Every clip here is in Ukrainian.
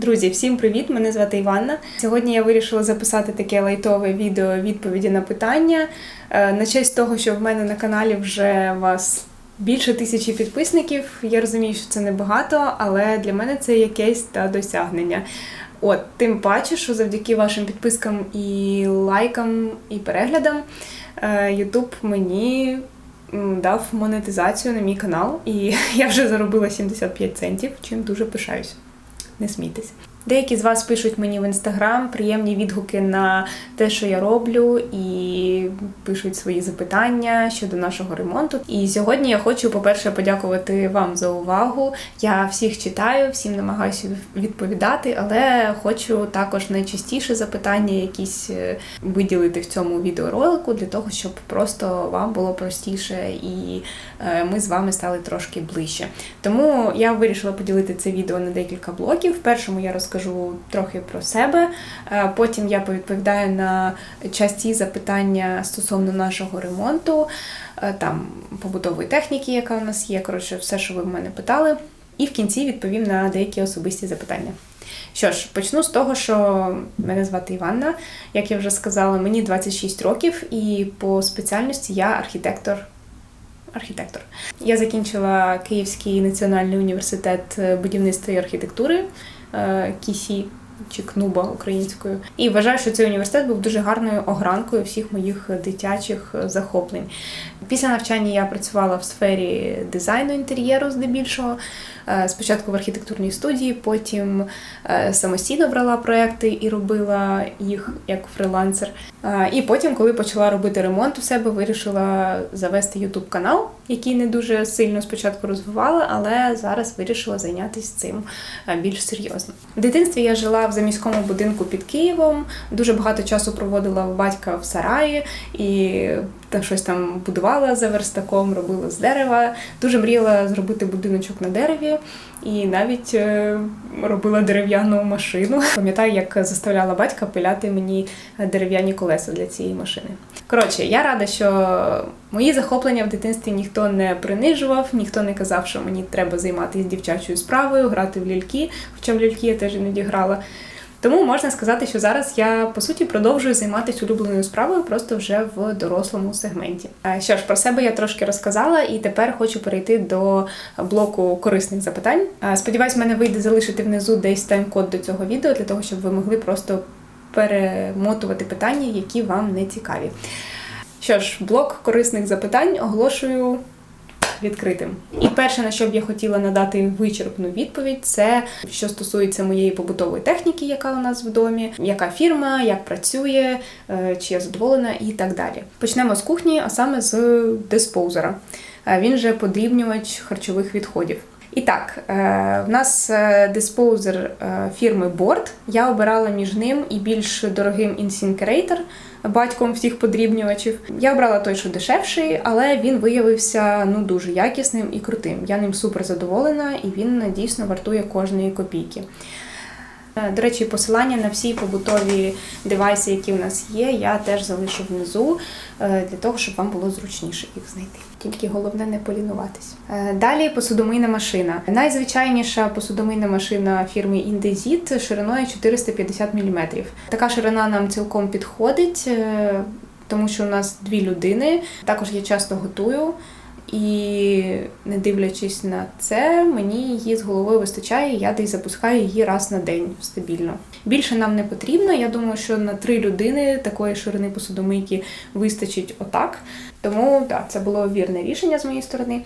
Друзі, всім привіт! Мене звати Іванна. Сьогодні я вирішила записати таке лайтове відео відповіді на питання. Е, На честь того, що в мене на каналі вже вас більше тисячі підписників. Я розумію, що це небагато, але для мене це якесь та досягнення. От, тим паче, що завдяки вашим підпискам і лайкам і переглядам е, YouTube мені дав монетизацію на мій канал, і я вже заробила 75 центів, чим дуже пишаюсь. Не смійтесь. Деякі з вас пишуть мені в інстаграм приємні відгуки на те, що я роблю, і пишуть свої запитання щодо нашого ремонту. І сьогодні я хочу, по-перше, подякувати вам за увагу. Я всіх читаю, всім намагаюся відповідати, але хочу також найчастіше запитання якісь е, виділити в цьому відеоролику для того, щоб просто вам було простіше і е, ми з вами стали трошки ближче. Тому я вирішила поділити це відео на декілька блоків. В першому я розкажу трохи про себе, е, потім я повідповідаю на часті запитання стосовно нашого ремонту, е, там побутової техніки, яка у нас є. Коротше, все, що ви в мене питали. І в кінці відповім на деякі особисті запитання. Що ж, почну з того, що мене звати Іванна. Як я вже сказала, мені 26 років, і по спеціальності я архітектор. Архітектор. Я закінчила Київський національний університет будівництва і архітектури е, КІСІ чи КНУБА українською. І вважаю, що цей університет був дуже гарною огранкою всіх моїх дитячих захоплень. Після навчання я працювала в сфері дизайну інтер'єру здебільшого. Е, Спочатку в архітектурній студії, потім е, самостійно брала проекти і робила їх як фрилансер. Е, І потім, коли почала робити ремонт у себе, вирішила завести YouTube канал, який не дуже сильно спочатку розвивала, але зараз вирішила зайнятися цим е, більш серйозно. В дитинстві я жила в заміському будинку під Києвом, дуже багато часу проводила батька в сараї. І та щось там будувала за верстаком, робила з дерева. Дуже мріяла зробити будиночок на дереві і навіть е, робила дерев'яну машину. Пам'ятаю, як заставляла батька пиляти мені дерев'яні колеса для цієї машини. Коротше, я рада, що мої захоплення в дитинстві ніхто не принижував, ніхто не казав, що мені треба займатися дівчачою справою, грати в ляльки, хоча в ляльки я теж іноді грала. Тому можна сказати, що зараз я по суті продовжую займатися улюбленою справою, просто вже в дорослому сегменті. Що ж, про себе я трошки розказала, і тепер хочу перейти до блоку корисних запитань. Сподіваюсь, мене вийде залишити внизу десь тайм-код до цього відео, для того, щоб ви могли просто перемотувати питання, які вам не цікаві. Що ж, блок корисних запитань оголошую відкритим. І перше, на що б я хотіла надати вичерпну відповідь, це що стосується моєї побутової техніки, яка у нас в домі, яка фірма, як працює, е, чи я задоволена і так далі. Почнемо з кухні, а саме з диспоузера. Е, Він же подрібнювач харчових відходів. І так, е, в нас диспоузер фірми Board. Я обирала між ним і більш дорогим Incinerator, батьком всіх подрібнювачів. Я обрала той, що дешевший, але він виявився ну дуже якісним і крутим. Я ним супер задоволена, і він дійсно вартує кожної копійки. Е, До речі, посилання на всі побутові девайси, які в нас є, я теж залишу внизу е, для того, щоб вам було зручніше їх знайти. Тільки головне не полінуватись. Е, Далі посудомийна машина. Найзвичайніша посудомийна машина фірми Indesit шириною 450 мм. Така ширина нам цілком підходить, тому що у нас дві людини. Також я часто готую. І не дивлячись на це, мені її з головою вистачає. Я десь запускаю її раз на день стабільно. Більше нам не потрібно. Я думаю, що на три людини такої ширини посудомийки вистачить отак. Тому так, це було вірне рішення з моєї сторони.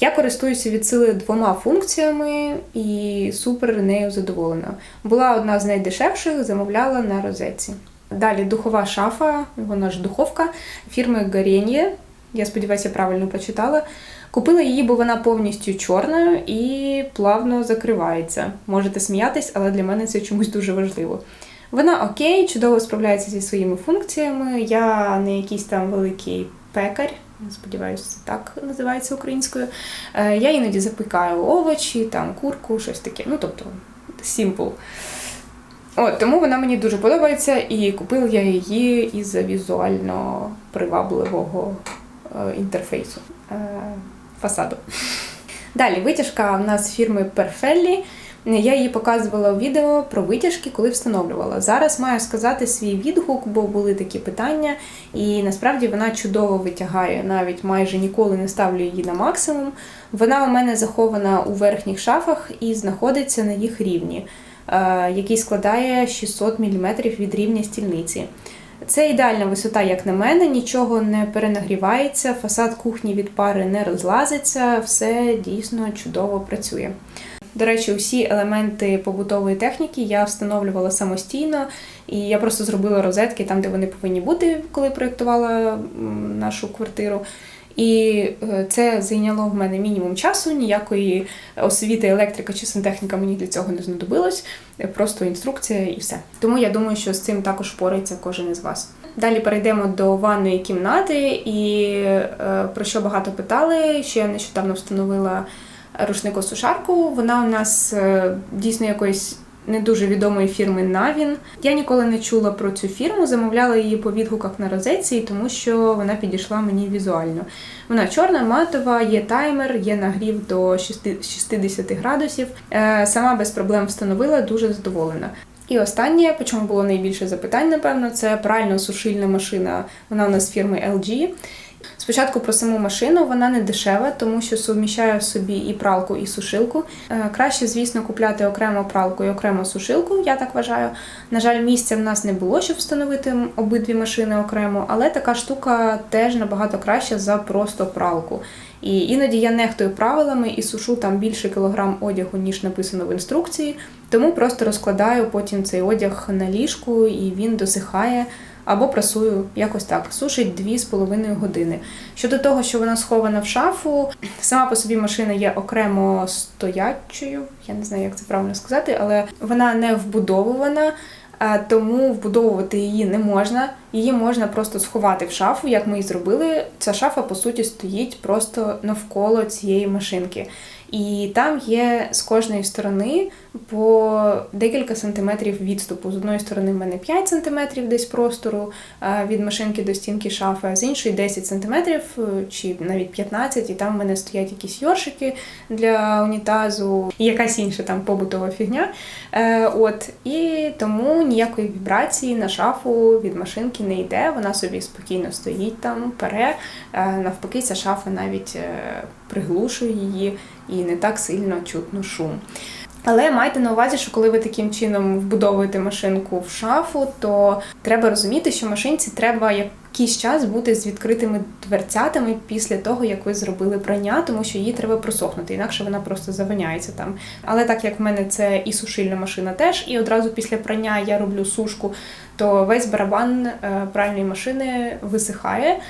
Я користуюся від сили двома функціями і супер нею задоволена. Була одна з найдешевших, замовляла на розетці. Далі духова шафа, вона ж духовка фірми Гаренє. Я сподіваюся, я правильно прочитала. Купила її, бо вона повністю чорна і плавно закривається. Можете сміятись, але для мене це чомусь дуже важливо. Вона окей, чудово справляється зі своїми функціями. Я не якийсь там великий пекар, сподіваюся, це так називається українською. Е, Я іноді запікаю овочі, там курку, щось таке. Ну, тобто, simple. От, тому вона мені дуже подобається, і купила я її із візуально привабливого інтерфейсу е, фасаду. Далі витяжка в нас фірми Перфеллі. Я її показувала у відео про витяжки, коли встановлювала. Зараз маю сказати свій відгук, бо були такі питання, і насправді вона чудово витягає. Навіть майже ніколи не ставлю її на максимум. Вона у мене захована у верхніх шафах і знаходиться на їх рівні, е, який складає 600 мм від рівня стільниці. Це ідеальна висота, як на мене, нічого не перенагрівається, фасад кухні від пари не розлазиться, все дійсно чудово працює. До речі, усі елементи побутової техніки я встановлювала самостійно, і я просто зробила розетки там, де вони повинні бути, коли проєктувала нашу квартиру. І е, це зайняло в мене мінімум часу, ніякої освіти, електрика чи сантехніка мені для цього не знадобилось, просто інструкція і все. Тому я думаю, що з цим також впорається кожен із вас. Далі перейдемо до ванної кімнати, і е, про що багато питали. Ще я нещодавно встановила рушникосушарку. Вона у нас е, дійсно якоїсь не дуже відомої фірми Navin. Я ніколи не чула про цю фірму, замовляла її по відгуках на розетці, тому що вона підійшла мені візуально. Вона чорна, матова, є таймер, є нагрів до 60 градусів. Е, Сама без проблем встановила, дуже задоволена. І останнє, по чому було найбільше запитань, напевно, це прально-сушильна машина. Вона у нас фірми LG. Спочатку про саму машину вона не дешева, тому що суміщає в собі і пралку, і сушилку. Е, Краще, звісно, купляти окремо пралку і окремо сушилку, я так вважаю. На жаль, місця в нас не було, щоб встановити обидві машини окремо, але така штука теж набагато краща за просто пралку. І іноді я нехтую правилами і сушу там більше кілограм одягу, ніж написано в інструкції, тому просто розкладаю потім цей одяг на ліжку і він досихає. Або прасую якось так, сушить 2,5 години. Щодо того, що вона схована в шафу, сама по собі машина є окремо стоячою, я не знаю, як це правильно сказати, але вона не вбудовувана, тому вбудовувати її не можна. Її можна просто сховати в шафу, як ми і зробили. Ця шафа, по суті, стоїть просто навколо цієї машинки. І там є з кожної сторони по декілька сантиметрів відступу. З одної сторони в мене 5 сантиметрів десь простору від машинки до стінки шафи, а з іншої 10 сантиметрів е, чи навіть 15, і там в мене стоять якісь йоршики для унітазу, і якась інша там побутова фігня. Е, От і тому ніякої вібрації на шафу від машинки не йде. Вона собі спокійно стоїть там, пере. Е, навпаки, ця шафа навіть приглушує її і не так сильно чутно шум. Але майте на увазі, що коли ви таким чином вбудовуєте машинку в шафу, то треба розуміти, що машинці треба якийсь час бути з відкритими дверцятами після того, як ви зробили прання, тому що її треба просохнути, інакше вона просто завиняється там. Але так як в мене це і сушильна машина теж, і одразу після прання я роблю сушку, то весь барабан е, пральної машини висихає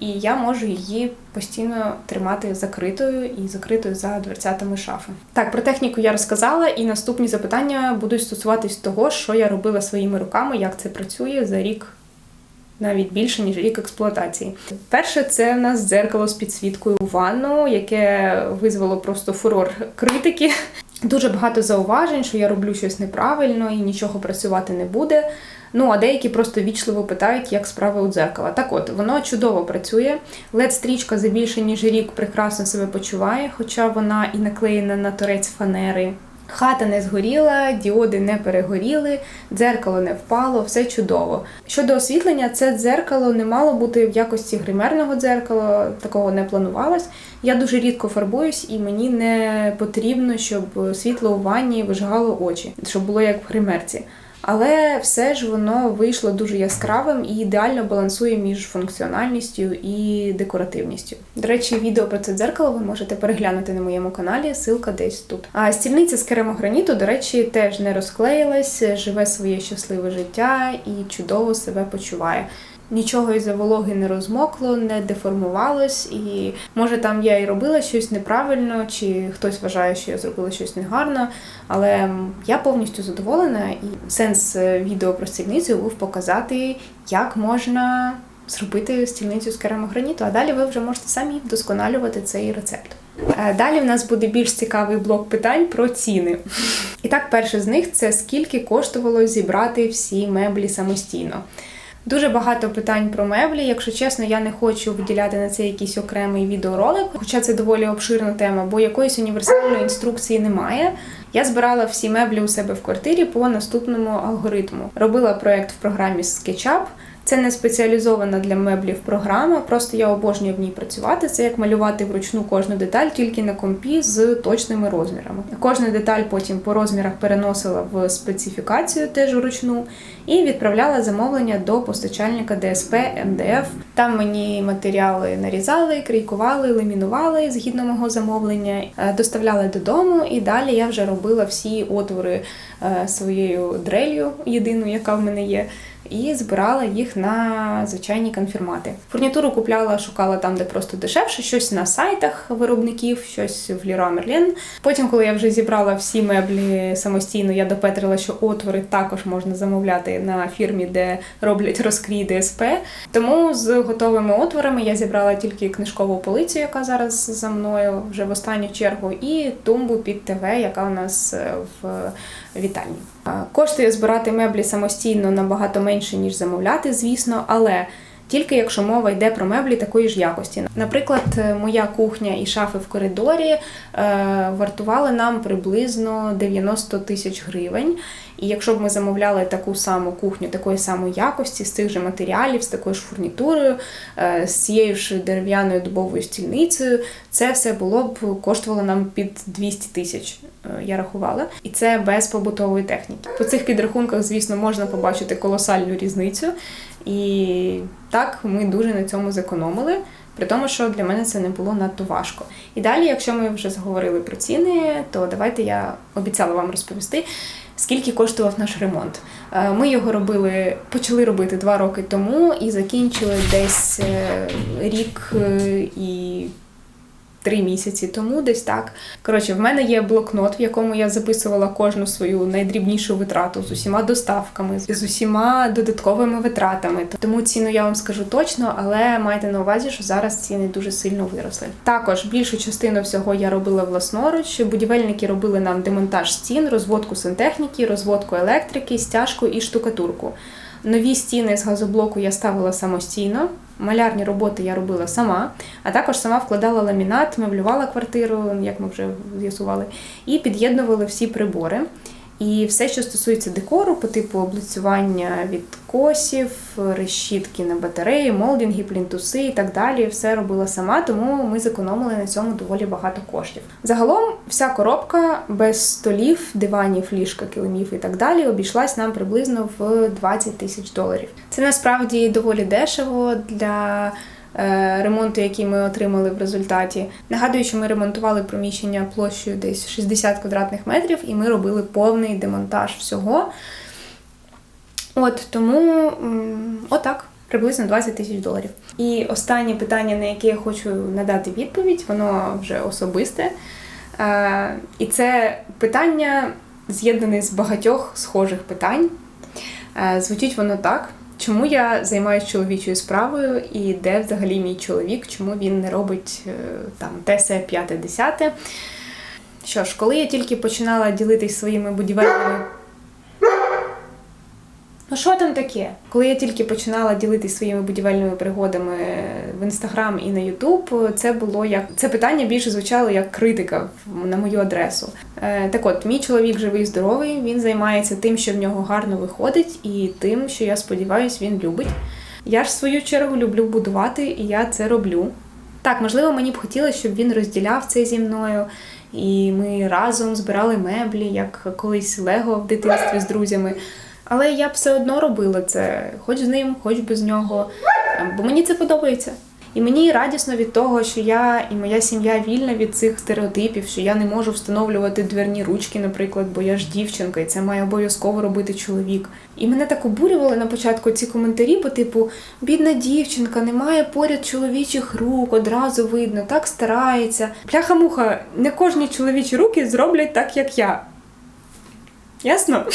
і я можу її постійно тримати закритою і закритою за дверцятами шафи. Так, про техніку я розказала, і наступні запитання будуть стосуватись того, що я робила своїми руками, як це працює за рік. Навіть більше ніж рік експлуатації. Перше, це в нас дзеркало з підсвіткою у ванну, яке визвало просто фурор критики. Дуже багато зауважень, що я роблю щось неправильно і нічого працювати не буде. Ну, а деякі просто вічливо питають, як справи у дзеркала. Так от, воно чудово працює. led стрічка за більше ніж рік прекрасно себе почуває, хоча вона і наклеєна на торець фанери. Хата не згоріла, діоди не перегоріли, дзеркало не впало, все чудово. Щодо освітлення, це дзеркало не мало бути в якості гримерного дзеркала, такого не планувалось. Я дуже рідко фарбуюсь, і мені не потрібно, щоб світло у ванні вижигало очі, щоб було як в гримерці. Але все ж воно вийшло дуже яскравим і ідеально балансує між функціональністю і декоративністю. До речі, відео про це дзеркало ви можете переглянути на моєму каналі, ссылка десь тут. А стільниця з керамограніту, до речі, теж не розклеїлась, живе своє щасливе життя і чудово себе почуває. Нічого із-за вологи не розмокло, не деформувалось, і може там я і робила щось неправильно, чи хтось вважає, що я зробила щось негарно. Але я повністю задоволена, і сенс е, відео про стільницю був показати, як можна зробити стільницю з керамограніту. А далі ви вже можете самі вдосконалювати цей рецепт. Е, Далі в нас буде більш цікавий блок питань про ціни. І так, перше з них це скільки коштувало зібрати всі меблі самостійно. Дуже багато питань про меблі. Якщо чесно, я не хочу виділяти на це якийсь окремий відеоролик, хоча це доволі обширна тема, бо якоїсь універсальної інструкції немає. Я збирала всі меблі у себе в квартирі по наступному алгоритму. Робила проект в програмі SketchUp. Це не спеціалізована для меблів програма, просто я обожнюю в ній працювати. Це як малювати вручну кожну деталь тільки на компі з точними розмірами. Кожна деталь потім по розмірах переносила в специфікацію теж вручну і відправляла замовлення до постачальника ДСП МДФ. Там мені матеріали нарізали, крійкували, ламінували згідно мого замовлення, е, доставляли додому, і далі я вже робила всі отвори своєю дрелью, єдиною, яка в мене є і збирала їх на звичайні конфірмати. Фурнітуру купляла, шукала там, де просто дешевше, щось на сайтах виробників, щось в Leroy Merlin. Потім, коли я вже зібрала всі меблі самостійно, я допетрила, що отвори також можна замовляти на фірмі, де роблять розкрій ДСП. Тому з готовими отворами я зібрала тільки книжкову полицю, яка зараз за мною вже в останню чергу, і тумбу під ТВ, яка у нас е, в вітальні. Коштує збирати меблі самостійно набагато менше, ніж замовляти, звісно, але тільки якщо мова йде про меблі такої ж якості. Наприклад, моя кухня і шафи в коридорі е, вартували нам приблизно 90 тисяч гривень. І якщо б ми замовляли таку саму кухню, такої самої якості, з тих же матеріалів, з такою ж фурнітурою, е, з цією ж дерев'яною дубовою стільницею, це все було б коштувало нам під 200 тисяч. Е, я рахувала, і це без побутової техніки. По цих підрахунках, звісно, можна побачити колосальну різницю. І так ми дуже на цьому зекономили. При тому, що для мене це не було надто важко. І далі, якщо ми вже заговорили про ціни, то давайте я обіцяла вам розповісти, скільки коштував наш ремонт. Е, ми його робили, почали робити два роки тому і закінчили десь е, рік і три місяці тому, десь так. Коротше, в мене є блокнот, в якому я записувала кожну свою найдрібнішу витрату з усіма доставками, з усіма додатковими витратами. Тому ціну я вам скажу точно, але майте на увазі, що зараз ціни дуже сильно виросли. Також більшу частину всього я робила власноруч. Будівельники робили нам демонтаж стін, розводку сантехніки, розводку електрики, стяжку і штукатурку. Нові стіни з газоблоку я ставила самостійно. Малярні роботи я робила сама, а також сама вкладала ламінат, меблювала квартиру, як ми вже з'ясували, і під'єднували всі прибори. І все, що стосується декору, по типу облицювання відкосів, решітки на батареї, молдинги, плінтуси і так далі, все робила сама, тому ми зекономили на цьому доволі багато коштів. Загалом, вся коробка без столів, диванів, ліжка, килимів і так далі обійшлась нам приблизно в 20 тисяч доларів. Це насправді доволі дешево для. Е, ремонту, який ми отримали в результаті. Нагадую, що ми ремонтували приміщення площею десь 60 квадратних метрів, і ми робили повний демонтаж всього. От тому отак. Приблизно 20 тисяч доларів. І останнє питання, на яке я хочу надати відповідь, воно вже особисте. Е, і це питання з'єднане з багатьох схожих питань. Е, звучить воно так: Чому я займаюся чоловічою справою і де взагалі мій чоловік, чому він не робить там там тесе п'яте десяте? Що ж, коли я тільки починала ділитись своїми будівельними Ну, що там таке? Коли я тільки починала ділитися своїми будівельними пригодами в інстаграм і на Ютуб, це було як це питання більше звучало як критика на мою адресу. Е, так от, мій чоловік живий, здоровий, він займається тим, що в нього гарно виходить, і тим, що я сподіваюся, він любить. Я ж в свою чергу люблю будувати, і я це роблю. Так, можливо, мені б хотілося, щоб він розділяв це зі мною, і ми разом збирали меблі, як колись Лего в дитинстві з друзями. Але я все одно робила це, хоч з ним, хоч без нього. Бо мені це подобається. І мені радісно від того, що я і моя сім'я вільна від цих стереотипів, що я не можу встановлювати дверні ручки, наприклад, бо я ж дівчинка, і це має обов'язково робити чоловік. І мене так обурювали на початку ці коментарі, по типу бідна дівчинка, немає поряд чоловічих рук, одразу видно, так старається. Пляха-муха, не кожні чоловічі руки зроблять так, як я. Ясно?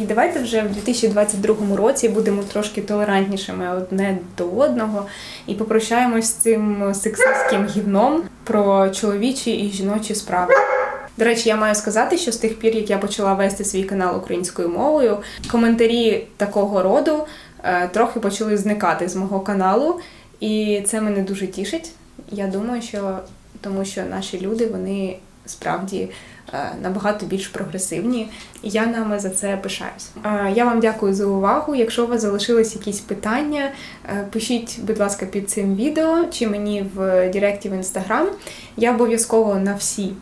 І давайте вже в 2022 році будемо трошки толерантнішими одне до одного і попрощаємось з цим сексистським гівном про чоловічі і жіночі справи. До речі, я маю сказати, що з тих пір, як я почала вести свій канал українською мовою, коментарі такого роду е, трохи почали зникати з мого каналу, і це мене дуже тішить. Я думаю, що тому що наші люди вони справді набагато більш прогресивні, і я нами за це пишаюсь. Е, Я вам дякую за увагу. Якщо у вас залишились якісь питання, е, пишіть, будь ласка, під цим відео чи мені в Директі в інстаграм. Я обов'язково на всі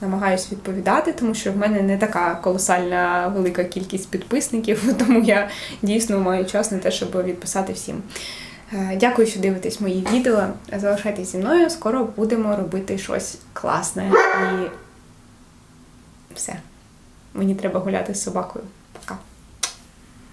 намагаюсь відповідати, тому що в мене не така колосальна велика кількість підписників, тому я дійсно маю час на те, щоб відписати всім. Е, Дякую, що дивитесь мої відео. Залишайтесь зі мною, скоро будемо робити щось класне і все. Мені треба гуляти з собакою.